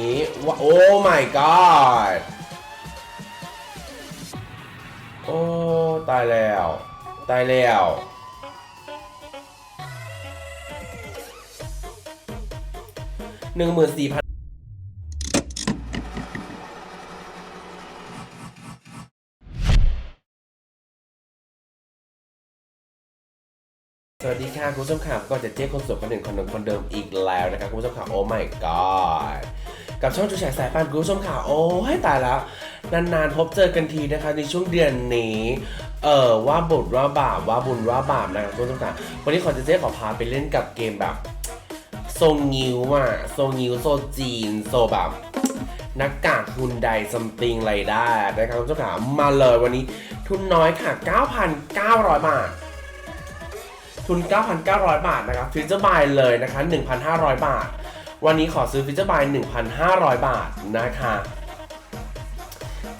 นี้ว่าโอ้ my god โอ้ ตายแล้ว ตายแล้ว หนึ่งหมื่นสี่พันสวัสดีค่ะ คุณผู้ชมค่ะก็จะเจ๊คนสวยคนหนึ่งคนหนึ่งคนเดิมอีกแล้วนะครับ คุณผู้ชมค่ะโอ้ my god กับช่องจูแฉสายปานคุณผู้ชมค่ะ โอ้ยตายแล้ว นานๆ พบเจอกันทีนะคะ ในช่วงเดือนนี้ เออว่าบุญว่าบาปว่าบุญว่าบาปนะครับคุณผู้ชมค่ะ วันนี้ขอเจเจ๊ขอพาไปเล่นกับเกมแบบทรงงิ้วอะทรงงิ้วโซจีนโซแบบหน้ากากฮุนไดซัมติงไรได้นะครับคุณผู้ชมค่ะมาเลยวันนี้ทุนน้อยค่ะ 9,900 บาท ทุน 9,900 บาทนะครับฟิวเจอร์บายเลยนะคะ 1,500 บาท วันนี้ขอซื้อฟิวเจอร์บาย 1,500 บาทนะคะ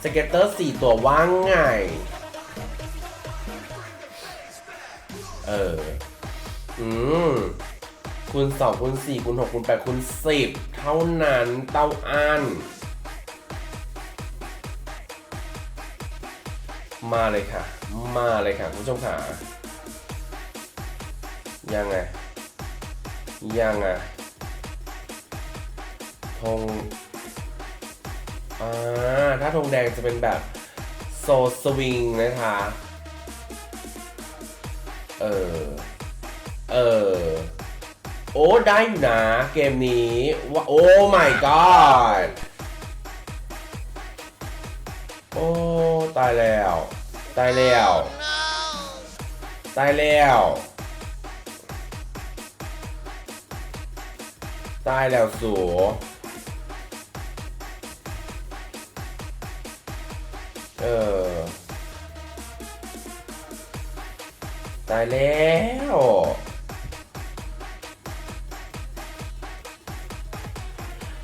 สเก็ตเตอร์ 4 ตัวว่างไง เออ อืมคูณ2คูณ4คูณ6คูณ8คูณ10 เท่านั้นเต้าอันมาเลยค่ะ มาเลยค่ะ คุณผู้ชมค่ะ ยังไง ยังไง ธงอ่าถ้าธงแดงจะเป็นแบบโซสวิงนะคะ เออ เออ โอ้ ได้อยู่นะ เกมนี้ว่าโอ้ my god โอ้ ตายแล้ว ตายแล้ว ตายแล้ว ตายแล้วสู เออ ตายแล้ว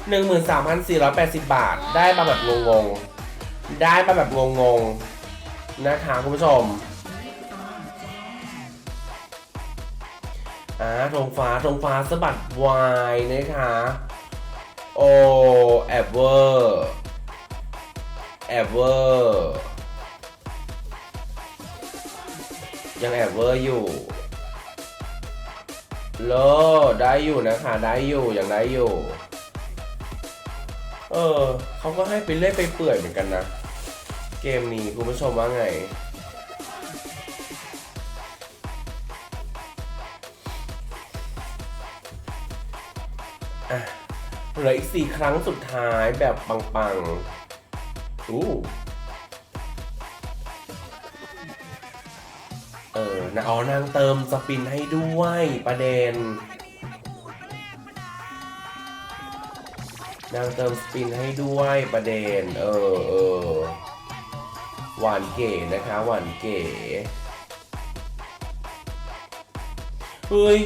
หนึ่งหมื่นสามพันสี่ร้อยแปดสิบบาท ได้มาแบบงงๆ ได้มาแบบงงๆ นะคะคุณผู้ชมอ่าธงฟ้าธงฟ้าสะบัดวายนะคะ โอแอบเวอร์ แอบเวอร์ยังแอบเวอร์อยู่โลได้อยู่นะคะได้อยู่ยังได้อยู่ เออเขาก็ให้ไปเล่อยไปเปื่อยเหมือนกันนะ เกมนี้คุณผู้ชมว่าไงอะเหลืออีกสี่ครั้งสุดท้ายแบบปังๆ อู้เออนะอ๋อนางเติมสปินให้ด้วยประเด็น นางเติมสปินให้ด้วยประเด็น เออเออหวานเก๋นะคะหวานเก๋เฮ้ย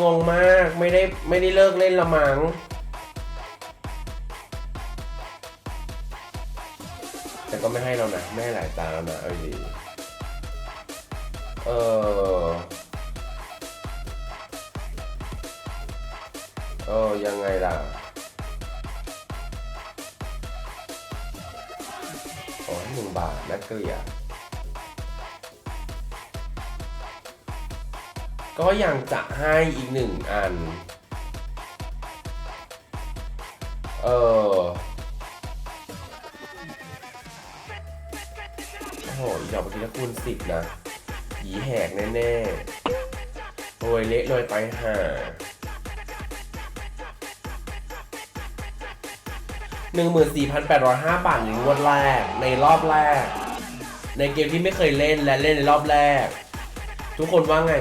งงมากไม่ได้ไม่ได้เลิกเล่นละมัง้ง แต่ก็ไม่ให้เรานะไม่ให้หลายตาแล้วนะเอาดีเออเออยังไงล่ะขอให้หนึ่งบาทนะเกลียก็ยังจะให้อีกหนึ่งอัน เออ โอ้โหอย่าไปคิดว่าคูณสิบนะหยีแหกแน่ๆโรยเละโรยไปห่าหนึ่งหมื่นสี่พันแปดร้อยห้าบาทในงวดแรก ในรอบแรก ในเกมที่ไม่เคยเล่นและเล่นในรอบแรก ทุกคนว่าไง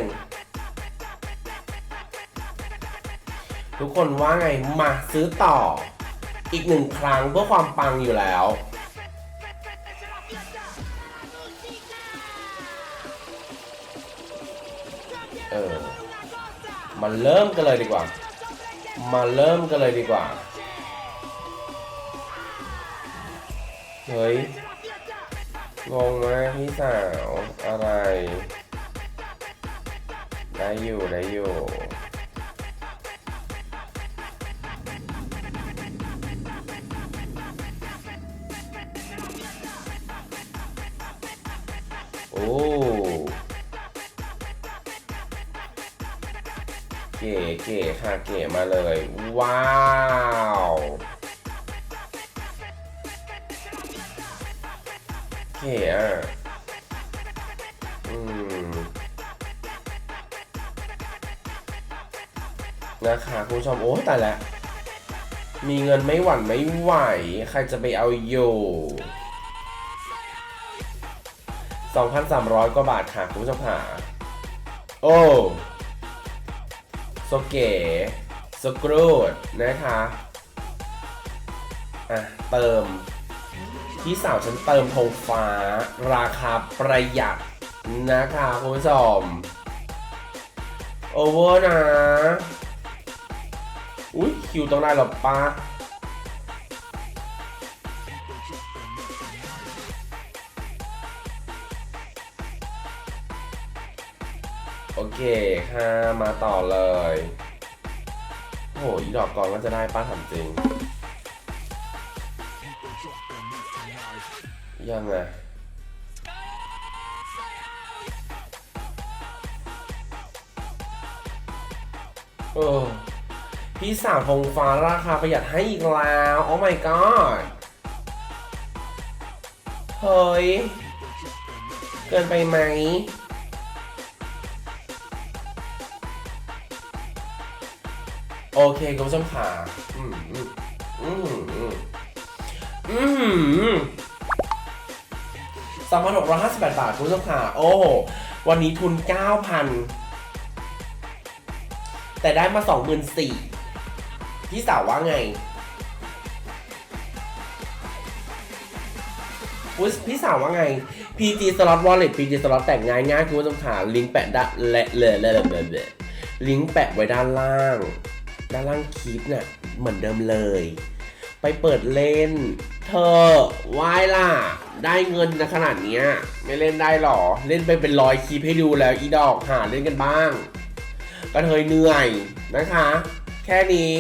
ทุกคนว่าไงมาซื้อต่ออีกหนึ่งครั้งเพื่อความปังอยู่แล้ว มาเริ่มกันเลยดีกว่า มาเริ่มกันเลยดีกว่า เฮ้ยงงมากพี่สาวอะไร ได้อยู่ได้อยู่ เก๋เก๋ค่ะเก๋มาเลย ว้าวเก๋อะอืมนะคะคุณผู้ชมโอ้ยตายแล้วมีเงินไม่หวั่นไม่ไหว ใครจะไปเอาอยู่2,300 กว่าบาทค่ะคุณผู้ชมค่ะโอ้ โซเก๋สกรูดนะคะอะเติมพี่สาวฉันเติมธงฟ้า ราคาประหยัดนะคะคุณผู้ชมโอเวอร์นะ อุ้ยคิวต้องได้หรอป้า เคค่ะมาต่อเลย โอ้โหดอกกองก็จะได้ป้าถามจริง ยังไงเออพี่สาวธงฟ้าราคาประหยัดให้อีกแล้ว โอ้ my god เฮ้ย เกินไปไหม โอเคคุณผู้ชมค่ะอืมอืมอืมอืมสามพันหกร้อยห้าสิบแปดบาทคุณผู้ชมค่ะ โอ้วันนี้ทุนเก้าพันแต่ได้มาสองหมื่นสี่พี่สาวว่าไงอุยพี่สาวว่าไง PG Slot Wallet PG Slot แต่งง่ายง่ายคุณผู้ชมค่ะลิงก์แปะด้านและเลยเลยเลยเลยลิงก์แปะไว้ด้านล่าง ด้านล่างคลิปเนี่ยเหมือนเดิมเลย ไปเปิดเล่น เธอวายล่ะ ได้เงินนะขนาดเนี้ย ไม่เล่นได้หรอ เล่นไปเป็นร้อยคลิปให้ดูแล้วอีดอกหาเล่นกันบ้างกระเทยเหนื่อยนะคะ แค่นี้